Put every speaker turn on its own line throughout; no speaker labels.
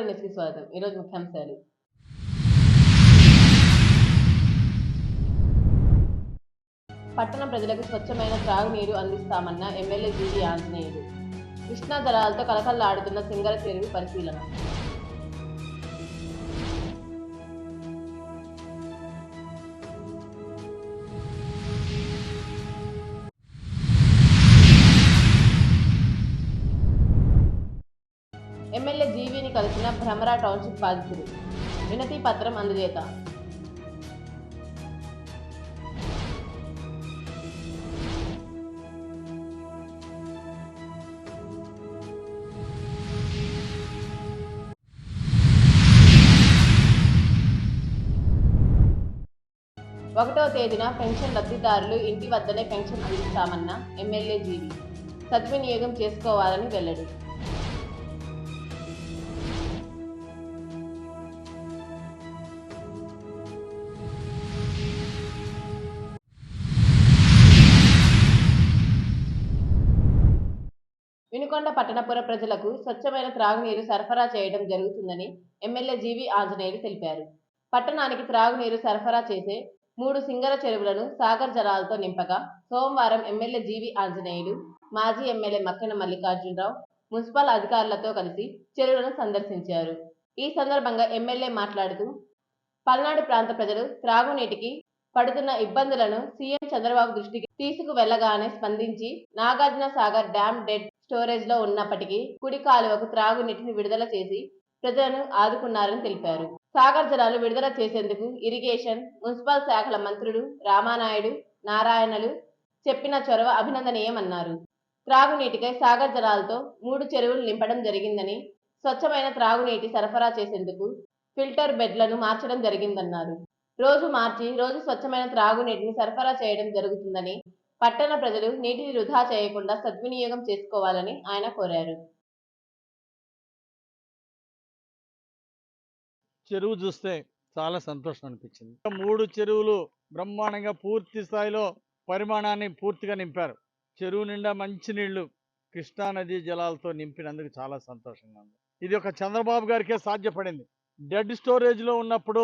నమస్కారం న్యూస్కి స్వాగతం ఈరోజు ముఖ్యాంశాలు పట్టణ ప్రజలకు స్వచ్ఛమైన త్రాగునీరు అందిస్తామన్న ఎమ్మెల్యే జీవి ఆంజనేయుడు కృష్ణా జలాలతో కలకల్లాడుతున్న సింగర చెరువు పరిశీలన. బాధితుడు వినతి పత్రం అందజేత ఒకటో తేదీన పెన్షన్ లబ్ధిదారులు ఇంటి వద్దనే పెన్షన్ అందిస్తామన్న ఎమ్మెల్యే జీవి. సద్వినియోగం చేసుకోవాలని వెల్లడి. వినుకొండ పట్టణపుర ప్రజలకు స్వచ్ఛమైన త్రాగునీరు సరఫరా చేయడం జరుగుతుందని ఎమ్మెల్యే జీవి ఆంజనేయులు తెలిపారు. పట్టణానికి త్రాగునీరు సరఫరా చేసే మూడు సింగర చెరువులను సాగర్ జలాలతో నింపగా సోమవారం ఎమ్మెల్యే జీవి ఆంజనేయులు మాజీ ఎమ్మెల్యే మక్కెన మల్లికార్జునరావు మున్సిపల్ అధికారులతో కలిసి చెరువులను సందర్శించారు. ఈ సందర్భంగా ఎమ్మెల్యే మాట్లాడుతూ పల్నాడు ప్రాంత ప్రజలు త్రాగునీటికి పడుతున్న ఇబ్బందులను సీఎం చంద్రబాబు దృష్టికి తీసుకువెళ్ళగానే స్పందించి నాగార్జున సాగర్ డ్యామ్ డెడ్ స్టోరేజ్లో ఉన్నప్పటికీ కుడి కాలువకు త్రాగునీటిని విడుదల చేసి ప్రజలను ఆదుకున్నారని తెలిపారు. సాగర్ జలాలు విడుదల చేసేందుకు ఇరిగేషన్ మున్సిపల్ శాఖల మంత్రులు రామానాయుడు నారాయణలు చెప్పిన చొరవ అభినందనీయమన్నారు. త్రాగునీటికై సాగర్ జలాలతో మూడు చెరువులు నింపడం జరిగిందని స్వచ్ఛమైన త్రాగునీటి సరఫరా చేసేందుకు ఫిల్టర్ బెడ్లను మార్చడం జరిగిందన్నారు. రోజు మార్చి రోజు స్వచ్ఛమైన త్రాగునీటిని సరఫరా చేయడం జరుగుతుందని పట్టణ ప్రజలు నీటిని వృధా చేయకుండా సద్వినియోగం చేసుకోవాలని ఆయన కోరారు.
చెరువు చూస్తే చాలా సంతోషం అనిపించింది. మూడు చెరువులు బ్రహ్మాండంగా పూర్తి స్థాయిలో పరిమాణాన్ని పూర్తిగా నింపారు. చెరువు నిండా మంచి నీళ్ళు కృష్ణానదీ జలాలతో నింపినందుకు చాలా సంతోషంగా ఉంది. ఇది ఒక చంద్రబాబు గారికే సాధ్యపడింది. డెడ్ స్టోరేజ్లో ఉన్నప్పుడు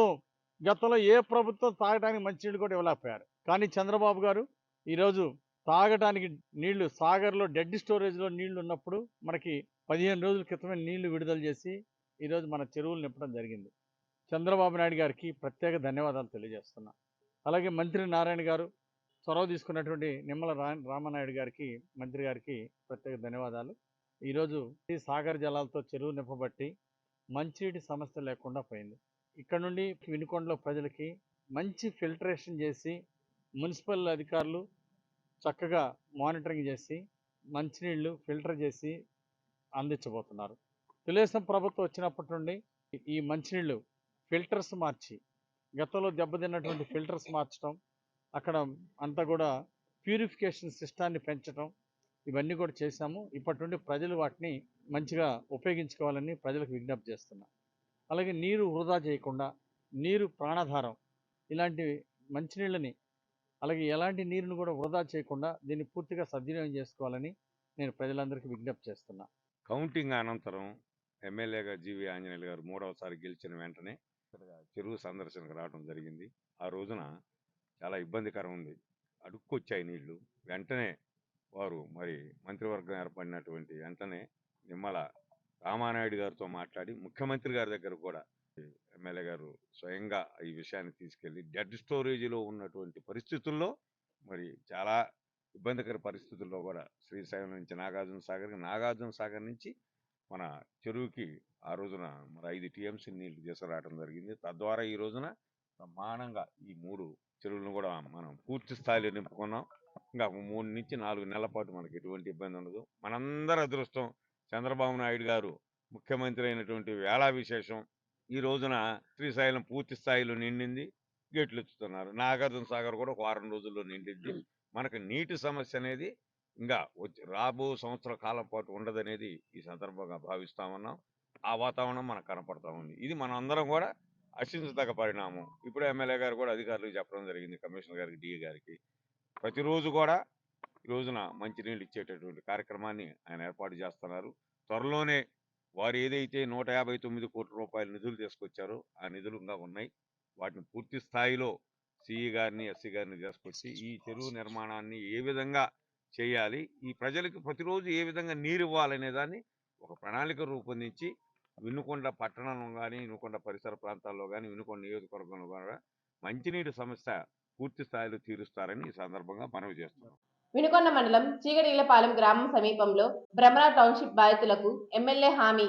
గతంలో ఏ ప్రభుత్వం తాగడానికి మంచినీళ్ళు కూడా ఇవ్వలేకపోయారు. కానీ చంద్రబాబు గారు ఈరోజు తాగడానికి నీళ్ళు సాగర్లో డెడ్ స్టోరేజ్లో నీళ్ళు ఉన్నప్పుడు మనకి పదిహేను రోజుల క్రితమే నీళ్ళు విడుదల చేసి ఈరోజు మన చెరువులు నింపడం జరిగింది. చంద్రబాబు నాయుడు గారికి ప్రత్యేక ధన్యవాదాలు తెలియజేస్తున్నా. అలాగే మంత్రి నారాయణ గారు చొరవ తీసుకున్నటువంటి నిమ్మల రామనాయుడు గారికి మంత్రి గారికి ప్రత్యేక ధన్యవాదాలు. ఈరోజు ఈ సాగర్ జలాలతో చెరువు నింపబట్టి మంచినీటి సమస్య లేకుండా పోయింది. ఇక్కడ నుండి వినుకొండలో ప్రజలకి మంచి ఫిల్టరేషన్ చేసి మున్సిపల్ అధికారులు చక్కగా మానిటరింగ్ చేసి మంచినీళ్ళు ఫిల్టర్ చేసి అందించబోతున్నారు. తెలుగుదేశం ప్రభుత్వం వచ్చినప్పటి నుండి ఈ మంచినీళ్ళు ఫిల్టర్స్ మార్చి గతంలో దెబ్బతిన్నటువంటి ఫిల్టర్స్ మార్చడం అక్కడ అంతా కూడా ప్యూరిఫికేషన్ సిస్టాన్ని పెంచడం ఇవన్నీ కూడా చేశాము. ఇప్పటి నుండి ప్రజలు వాటిని మంచిగా ఉపయోగించుకోవాలని ప్రజలకు విజ్ఞప్తి చేస్తున్నా. అలాగే నీరు వృధా చేయకుండా నీరు ప్రాణాధారం ఇలాంటి మంచినీళ్ళని అలాగే ఎలాంటి నీరును కూడా వృధా చేయకుండా దీన్ని పూర్తిగా సద్వినియోగం చేసుకోవాలని నేను ప్రజలందరికీ విజ్ఞప్తి చేస్తున్నా.
కౌంటింగ్ అనంతరం ఎమ్మెల్యేగా జీవి ఆంజనేయులు గారు మూడవసారి గెలిచిన వెంటనే చెరువు సందర్శనకు రావడం జరిగింది. ఆ రోజున చాలా ఇబ్బందికరం ఉంది. అడుక్కొచ్చాయి నీళ్ళు. వెంటనే వారు మరి మంత్రివర్గం ఏర్పడినటువంటి వెంటనే నిమ్మల రామానాయుడు గారితో మాట్లాడి ముఖ్యమంత్రి గారి దగ్గర కూడా ఎమ్మెల్యే గారు స్వయంగా ఈ విషయాన్ని తీసుకెళ్ళి డెడ్ స్టోరేజీలో ఉన్నటువంటి పరిస్థితుల్లో మరి చాలా ఇబ్బందికర పరిస్థితుల్లో కూడా శ్రీశైలం నుంచి నాగార్జున సాగర్కి నాగార్జున సాగర్ నుంచి మన చెరువుకి ఆ రోజున మరి ఐదు టీఎంసీ నీళ్ళు తీసుకురావడం జరిగింది. తద్వారా ఈ రోజున బ్రహ్మాండంగా ఈ మూడు చెరువులను కూడా మనం పూర్తి స్థాయిలో నింపుకున్నాం. ఇంకా మూడు నుంచి నాలుగు నెలల పాటు మనకి ఎటువంటి ఇబ్బంది ఉండదు. మనందరి అదృష్టం చంద్రబాబు నాయుడు గారు ముఖ్యమంత్రి అయినటువంటి వేళ విశేషం ఈ రోజున శ్రీశైలం పూర్తి స్థాయిలో నిండింది. గేట్లు ఎత్తుతున్నారు నాగార్జున సాగర్ కూడా ఒక వారం రోజుల్లో నిండింది. మనకు నీటి సమస్య అనేది ఇంకా వచ్చి రాబో సంవత్సర కాలం పాటు ఉండదనేది ఈ సందర్భంగా భావిస్తా ఉన్నాం. ఆ వాతావరణం మనకు కనపడతా ఉంది. ఇది మనం అందరం కూడా హర్షించదగ్గ పరిణామం. ఇప్పుడు ఎమ్మెల్యే గారు కూడా అధికారులకు చెప్పడం జరిగింది. కమిషనర్ గారికి డిఏ గారికి. ప్రతిరోజు కూడా ఈ రోజున మంచినీళ్ళు ఇచ్చేటటువంటి కార్యక్రమాన్ని ఆయన ఏర్పాటు చేస్తున్నారు. త్వరలోనే వారు ఏదైతే నూట యాభై తొమ్మిది కోట్ల రూపాయల నిధులు తీసుకొచ్చారో ఆ నిధులు ఇంకా ఉన్నాయి. వాటిని పూర్తి స్థాయిలో సిఈ గారిని ఎస్సీ గారిని తీసుకొచ్చి ఈ చెరువు నిర్మాణాన్ని ఏ విధంగా చేయాలి ఈ ప్రజలకు ప్రతిరోజు ఏ విధంగా నీరు ఇవ్వాలనే దాన్ని ఒక ప్రణాళిక రూపొందించి వినుకొండ పట్టణంలో కానీ వినుకొండ పరిసర ప్రాంతాల్లో కానీ వినుకొండ నియోజకవర్గంలో కూడా మంచినీటి సమస్య పూర్తి స్థాయిలో తీరుస్తారని ఈ సందర్భంగా మనవి చేస్తున్నాం.
వినుకొండ మండలం చీగడీలపాలెం గ్రామం సమీపంలో భ్రమరా టౌన్షిప్ బాధితులకు ఎమ్మెల్యే హామీ.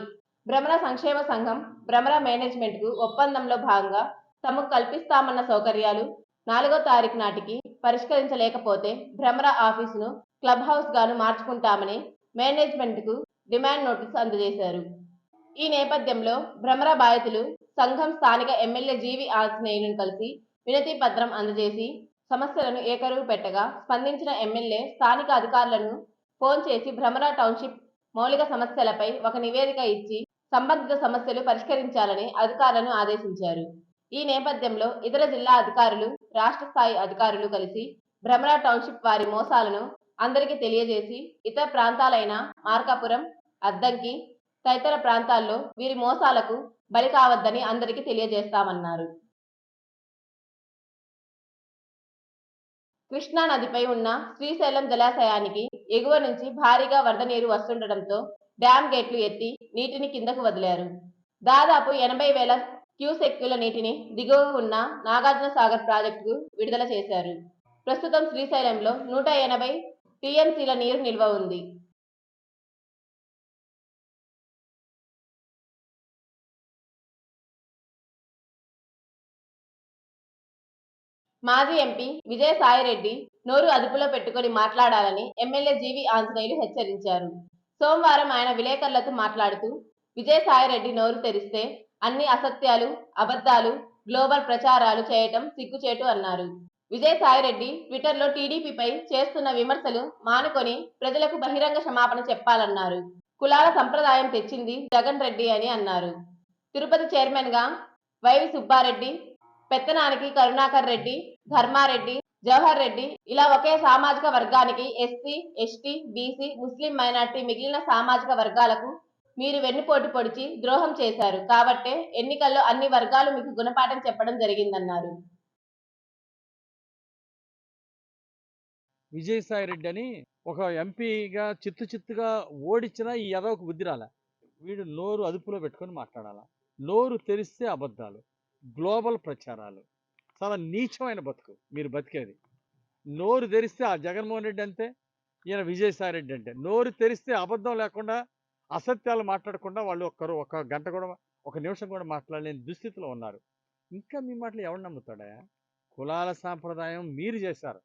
భ్రమరా సంక్షేమ సంఘం భ్రమరా మేనేజ్మెంట్కు ఒప్పందంలో భాగంగా తమకు కల్పిస్తామన్న సౌకర్యాలు నాలుగో తారీఖు నాటికి పరిష్కరించలేకపోతే భ్రమరా ఆఫీసును క్లబ్ హౌస్ గాను మార్చుకుంటామని మేనేజ్మెంట్కు డిమాండ్ నోటీసు అందజేశారు. ఈ నేపథ్యంలో భ్రమరా బాధితులు సంఘం స్థానిక ఎమ్మెల్యే జీవి ఆంజనేయులను కలిసి వినతి పత్రం అందజేసి సమస్యలను ఏకరువు పెట్టగా స్పందించిన ఎమ్మెల్యే స్థానిక అధికారులను ఫోన్ చేసి భ్రమరా టౌన్షిప్ మౌలిక సమస్యలపై ఒక నివేదిక ఇచ్చి సంబంధిత సమస్యలు పరిష్కరించాలని అధికారులను ఆదేశించారు. ఈ నేపథ్యంలో ఇతర జిల్లా అధికారులు రాష్ట్ర స్థాయి అధికారులు కలిసి భ్రమరా టౌన్షిప్ వారి మోసాలను అందరికీ తెలియజేసి ఇతర ప్రాంతాలైన మార్కాపురం అద్దంకి తదితర ప్రాంతాల్లో వీరి మోసాలకు బలి కావద్దని అందరికీ తెలియజేస్తామన్నారు. కృష్ణా నదిపై ఉన్న శ్రీశైలం జలాశయానికి ఎగువ నుంచి భారీగా వరద నీరు వస్తుండటంతో డ్యామ్ గేట్లు ఎత్తి నీటిని కిందకు వదిలారు. దాదాపు ఎనభై వేల క్యూసెక్కుల నీటిని దిగువ ఉన్న నాగార్జున సాగర్ ప్రాజెక్టుకు విడుదల చేశారు. ప్రస్తుతం శ్రీశైలంలో నూట ఎనభై టీఎంసీల నీరు నిల్వ ఉంది. మాజీ ఎంపీ విజయసాయిరెడ్డి నోరు అదుపులో పెట్టుకుని మాట్లాడాలని ఎమ్మెల్యే జీవి ఆంజనేయులు హెచ్చరించారు. సోమవారం ఆయన విలేకరులతో మాట్లాడుతూ విజయసాయిరెడ్డి నోరు తెరిస్తే అన్ని అసత్యాలు అబద్ధాలు గ్లోబల్ ప్రచారాలు చేయటం సిగ్గుచేటు అన్నారు. విజయసాయిరెడ్డి ట్విట్టర్లో టీడీపీపై చేస్తున్న విమర్శలు మానుకొని ప్రజలకు బహిరంగ క్షమాపణ చెప్పాలన్నారు. కులాల సంప్రదాయం తెచ్చింది జగన్ రెడ్డి అని అన్నారు. తిరుపతి చైర్మన్గా వైవి సుబ్బారెడ్డి పెత్తనానికి కరుణాకర్ రెడ్డి ధర్మారెడ్డి జవహర్ రెడ్డి ఇలా ఒకే సామాజిక వర్గానికి ఎస్సీ ఎస్టీ బీసీ ముస్లిం మైనార్టీ మిగిలిన సామాజిక వర్గాలకు మీరు వెన్నుపోటు పొడిచి ద్రోహం చేశారు. కాబట్టే ఎన్నికల్లో అన్ని వర్గాలు మీకు గుణపాఠం చెప్పడం జరిగిందన్నారు.
విజయసాయి రెడ్డి అని ఒక ఎంపీగా చిత్తు చిత్తుగా ఓడించినా ఈ ఎదవకు బుద్ధి రాలే? వీడు నోరు అదుపులో పెట్టుకొని మాట్లాడాలా? నోరు తెరిస్తే అబద్ధాలు. గ్లోబల్ ప్రచారాలు. చాలా నీచమైన బతుకు మీరు బతికేది. నోరు తెరిస్తే ఆ జగన్మోహన్ రెడ్డి అంతే ఈయన విజయసాయి రెడ్డి అంటే నోరు తెరిస్తే అబద్ధం లేకుండా అసత్యాలు మాట్లాడకుండా వాళ్ళు ఒక్కరు ఒక గంట కూడా ఒక నిమిషం కూడా మాట్లాడలేని దుస్థితిలో ఉన్నారు. ఇంకా మీ మాటలు ఎవరు నమ్ముతాడా? కులాల సాంప్రదాయం మీరు చేశారు.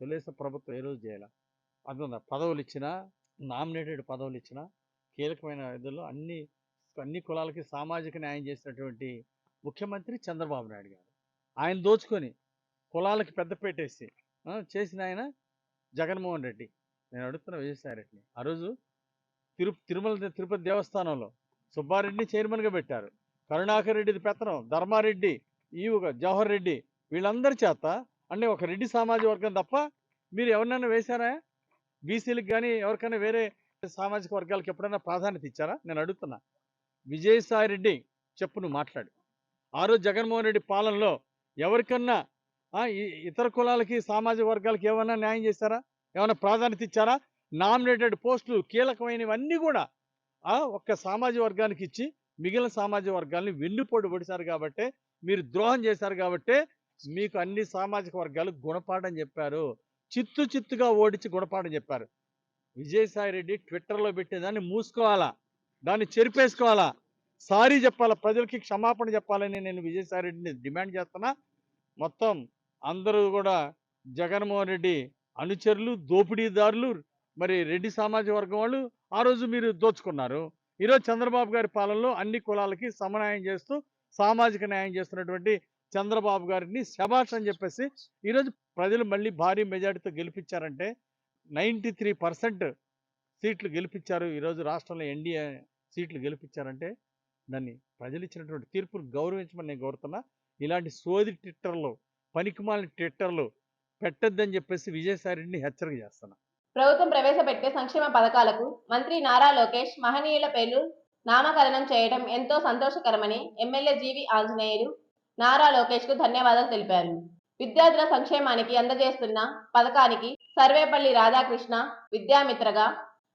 తెలుగుదేశం ప్రభుత్వం ఏ రోజు చేయాల? అందులో పదవులు ఇచ్చినా నామినేటెడ్ పదవులు ఇచ్చినా కీలకమైన ఇదిలో అన్ని అన్ని కులాలకి సామాజిక న్యాయం చేసినటువంటి ముఖ్యమంత్రి చంద్రబాబు నాయుడు గారు. ఆయన దోచుకొని కులాలకి పెద్ద పెట్టేసి చేసిన ఆయన జగన్మోహన్ రెడ్డి. నేను అడుగుతున్న విజయసాయి రెడ్డిని ఆ రోజు తిరు తిరుమల తిరుపతి దేవస్థానంలో సుబ్బారెడ్డిని చైర్మన్గా పెట్టారు. కరుణాకర్ రెడ్డిది పెత్తనం ధర్మారెడ్డి ఈవుగ జవహర్ రెడ్డి వీళ్ళందరి చేత అంటే ఒక రెడ్డి సామాజిక వర్గం తప్ప మీరు ఎవరినైనా వేశారా? బీసీలకు కానీ ఎవరికైనా వేరే సామాజిక వర్గాలకు ఎప్పుడైనా ప్రాధాన్యత ఇచ్చారా? నేను అడుగుతున్నా. విజయసాయి రెడ్డి చెప్పు నువ్వు మాట్లాడు. ఆ రోజు జగన్మోహన్ రెడ్డి పాలనలో ఎవరికన్నా ఇతర కులాలకి సామాజిక వర్గాలకి ఏమైనా న్యాయం చేశారా? ఏమైనా ప్రాధాన్యత ఇచ్చారా? నామినేటెడ్ పోస్టులు కీలకమైనవన్నీ కూడా ఒక్క సామాజిక వర్గానికి ఇచ్చి మిగిలిన సామాజిక వర్గాల్ని వెన్నుపోటు పడిశారు కాబట్టి మీరు ద్రోహం చేశారు కాబట్టే మీకు అన్ని సామాజిక వర్గాలు గుణపాఠం చెప్పారు. చిత్తు చిత్తుగా ఓడించి గుణపాఠం చెప్పారు. విజయసాయి రెడ్డి ట్విట్టర్లో పెట్టేదాన్ని మూసుకోవాలా? దాన్ని చెరిపేసుకోవాలా? సారీ చెప్పాలా? ప్రజలకి క్షమాపణ చెప్పాలని నేను విజయసాయి రెడ్డిని డిమాండ్ చేస్తున్నా. మొత్తం అందరూ కూడా జగన్మోహన్ రెడ్డి అనుచరులు దోపిడీదారులు మరి రెడ్డి సామాజిక వర్గం వాళ్ళు ఆ రోజు మీరు దోచుకున్నారు. ఈరోజు చంద్రబాబు గారి పాలనలో అన్ని కులాలకి సమన్యాయం చేస్తూ సామాజిక న్యాయం చేస్తున్నటువంటి చంద్రబాబు గారిని శభాష్ అని చెప్పేసి ఈరోజు ప్రజలు మళ్ళీ భారీ మెజార్టీతో గెలిపించారంటే నైంటీ త్రీ పర్సెంట్ సీట్లు గెలిపించారు. ఈరోజు రాష్ట్రంలో ఎన్డీఏ సీట్లు గెలిపించారంటే దాన్ని ప్రజలు ఇచ్చినటువంటి తీర్పును గౌరవించమని నేను కోరుతున్నా. ఇలాంటి సోది ట్విట్టర్లు పనికిమాలిన ట్విట్టర్లు పెట్టొద్దని చెప్పేసి విజయసాయి హెచ్చరిక చేస్తున్నా.
ప్రభుత్వం ప్రవేశపెట్టే సంక్షేమ పథకాలకు మంత్రి నారా లోకేష్ మహనీయుల పేర్లు నామకరణం చేయడం ఎంతో సంతోషకరమని MLA G V Anjaneyulu Nara లోకేష్కు ధన్యవాదాలు తెలిపారు. విద్యార్థుల సంక్షేమానికి అందజేస్తున్న పథకానికి సర్వేపల్లి రాధాకృష్ణ విద్యామిత్రగా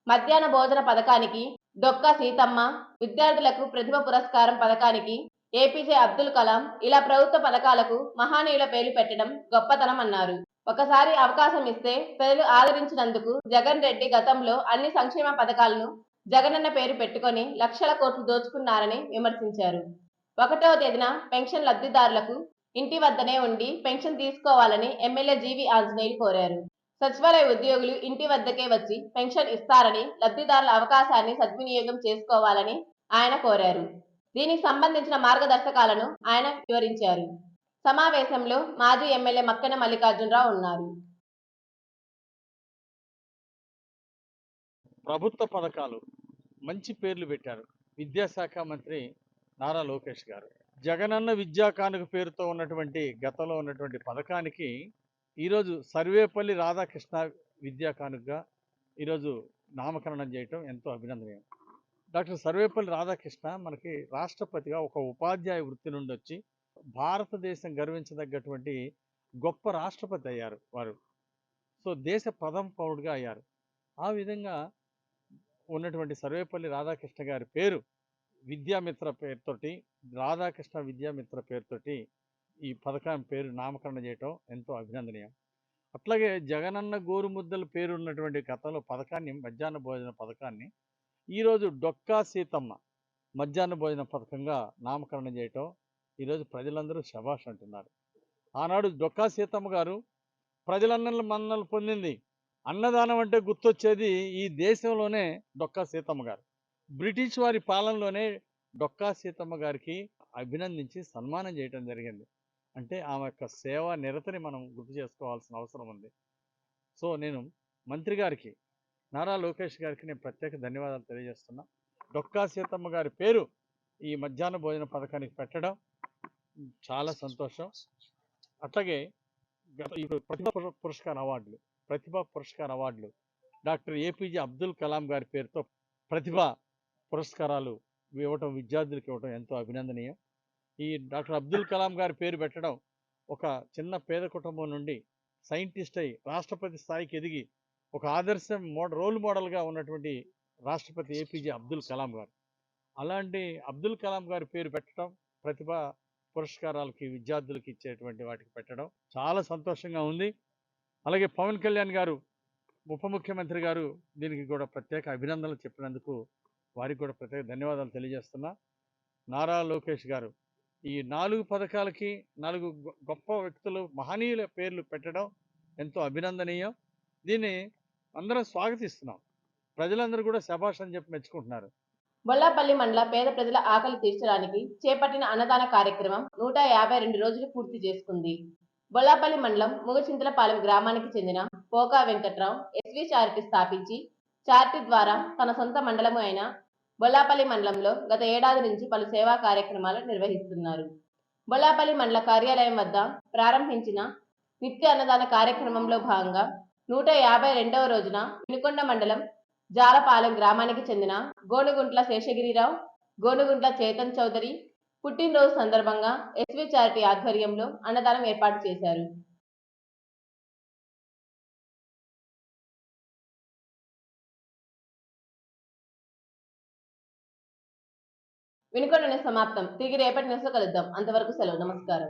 మధ్యాహ్న భోజన పథకానికి డొక్క సీతమ్మ విద్యార్థులకు ప్రతిభ పురస్కారం పథకానికి ఏపీజే అబ్దుల్ కలాం ఇలా ప్రభుత్వ పథకాలకు మహానీయుల పేర్లు పెట్టడం గొప్పతనం అన్నారు. ఒకసారి అవకాశం ఇస్తే ప్రజలు ఆదరించినందుకు జగన్ రెడ్డి గతంలో అన్ని సంక్షేమ పథకాలను జగనన్న పేరు పెట్టుకొని లక్షల కోట్లు దోచుకున్నారని విమర్శించారు. ఒకటవ తేదీన పెన్షన్ లబ్ధిదారులకు ఇంటి వద్దనే ఉండి పెన్షన్ తీసుకోవాలని ఎమ్మెల్యే జీవి ఆంజనేయులు కోరారు. సచివాలయ ఉద్యోగులు ఇంటి వద్దకే వచ్చి పెన్షన్ ఇస్తారని లబ్ధిదారుల అవకాశాన్ని సద్వినియోగం చేసుకోవాలని ఆయన కోరారు. దీనికి సంబంధించిన మార్గదర్శకాలను ఆయన వివరించారు. సమావేశంలో మాజీ ఎమ్మెల్యే మక్కన మల్లికార్జునరావు ఉన్నారు.
ప్రభుత్వ పథకాలు మంచి పేర్లు పెట్టారు. విద్యాశాఖ మంత్రి నారా లోకేష్ గారు. జగనన్న విద్యా కానుక పేరుతో ఉన్నటువంటి గతంలో ఉన్నటువంటి పథకానికి ఈరోజు సర్వేపల్లి రాధాకృష్ణ విద్యా కానుకగా ఈరోజు నామకరణం చేయటం ఎంతో అభినందనీయం. డాక్టర్ సర్వేపల్లి రాధాకృష్ణ మనకి రాష్ట్రపతిగా ఒక ఉపాధ్యాయ వృత్తి నుండి వచ్చి భారతదేశం గర్వించదగ్గటువంటి గొప్ప రాష్ట్రపతి అయ్యారు వారు. సో దేశ ప్రథమ పౌరుడుగా అయ్యారు. ఆ విధంగా ఉన్నటువంటి సర్వేపల్లి రాధాకృష్ణ గారి పేరు విద్యామిత్ర పేరుతోటి రాధాకృష్ణ విద్యామిత్ర పేరుతోటి ఈ పథకం పేరు నామకరణ చేయటం ఎంతో అభినందనీయం. అట్లాగే జగనన్న గోరుముద్దల పేరు ఉన్నటువంటి గతంలో పథకాన్ని మధ్యాహ్న భోజన పథకాన్ని ఈరోజు డొక్కా సీతమ్మ మధ్యాహ్న భోజన పథకంగా నామకరణం చేయటం ఈరోజు ప్రజలందరూ శభాష్ అంటున్నారు. ఆనాడు డొక్కా సీతమ్మ గారు ప్రజలందరి మన్నలు పొందింది. అన్నదానం అంటే గుర్తొచ్చేది ఈ దేశంలోనే డొక్కా సీతమ్మ గారు. బ్రిటిష్ వారి పాలనలోనే డొక్కా సీతమ్మ గారికి అభినందించి సన్మానం చేయటం జరిగింది. అంటే ఆమె యొక్క సేవా నిరతని మనం గుర్తు చేసుకోవాల్సిన అవసరం ఉంది. సో నేను మంత్రి గారికి నారా లోకేష్ గారికి నేను ప్రత్యేక ధన్యవాదాలు తెలియజేస్తున్నా. డొక్కా సీతమ్మ గారి పేరు ఈ మధ్యాహ్న భోజన పథకానికి పెట్టడం చాలా సంతోషం. అట్లాగే గత ఇప్పుడు ప్రతిభా పురస్కార్ అవార్డులు ప్రతిభా పురస్కార్ అవార్డులు డాక్టర్ ఏపీజే అబ్దుల్ కలాం గారి పేరుతో ప్రతిభా పురస్కారాలు ఇవ్వటం విద్యార్థులకు ఇవ్వటం ఎంతో అభినందనీయం. ఈ డాక్టర్ అబ్దుల్ కలాం గారి పేరు పెట్టడం ఒక చిన్న పేద కుటుంబం నుండి సైంటిస్ట్ అయి రాష్ట్రపతి స్థాయికి ఎదిగి ఒక ఆదర్శం మోడ రోల్ మోడల్గా ఉన్నటువంటి రాష్ట్రపతి ఏపీజే అబ్దుల్ కలాం గారు. అలాంటి అబ్దుల్ కలాం గారి పేరు పెట్టడం ప్రతిభ పురస్కారాలకి విద్యార్థులకి ఇచ్చేటువంటి వాటికి పెట్టడం చాలా సంతోషంగా ఉంది. అలాగే పవన్ కళ్యాణ్ గారు ఉప ముఖ్యమంత్రి గారు దీనికి కూడా ప్రత్యేక అభినందనలు చెప్పినందుకు వారికి కూడా ప్రత్యేక ధన్యవాదాలు తెలియజేస్తున్నా. నారా లోకేష్ గారు ఈ నాలుగు పథకాలకి నాలుగు గొ- గొప్ప వ్యక్తులు మహనీయుల పేర్లు పెట్టడం ఎంతో అభినందనీయం. దీన్ని అందరం స్వాగతిస్తున్నాం. ప్రజలందరూ కూడా శభాష్ అని చెప్పి మెచ్చుకుంటున్నారు.
బొల్లాపల్లి మండల పేద ప్రజల ఆకలి తీర్చడానికి చేపట్టిన అన్నదాన కార్యక్రమం నూట యాభై రెండు రోజులు పూర్తి చేసుకుంది. బొల్లాపల్లి మండలం ముగచింతలపాలెం గ్రామానికి చెందిన Poka Venkatrao S V charity స్థాపించి చారిటీ ద్వారా తన సొంత మండలము అయిన బొల్లాపల్లి మండలంలో గత ఏడాది నుంచి పలు సేవా కార్యక్రమాలు నిర్వహిస్తున్నారు. బొల్లాపల్లి మండల కార్యాలయం వద్ద ప్రారంభించిన నిత్య అన్నదాన కార్యక్రమంలో భాగంగా నూట యాభై రెండవ రోజున వినుకొండ మండలం జాలపాలెం గ్రామానికి చెందిన గోనుగుంట్ల శేషగిరిరావు గోనుగుంట్ల చేతన్ చౌదరి పుట్టినరోజు సందర్భంగా ఎస్వి చారిటీ ఆధ్వర్యంలో అన్నదానం ఏర్పాటు చేశారు. వినుకొండ సమాప్తం. తిరిగి రేపటి న్యూస్లో కలుద్దాం. అంతవరకు సెలవు. నమస్కారం.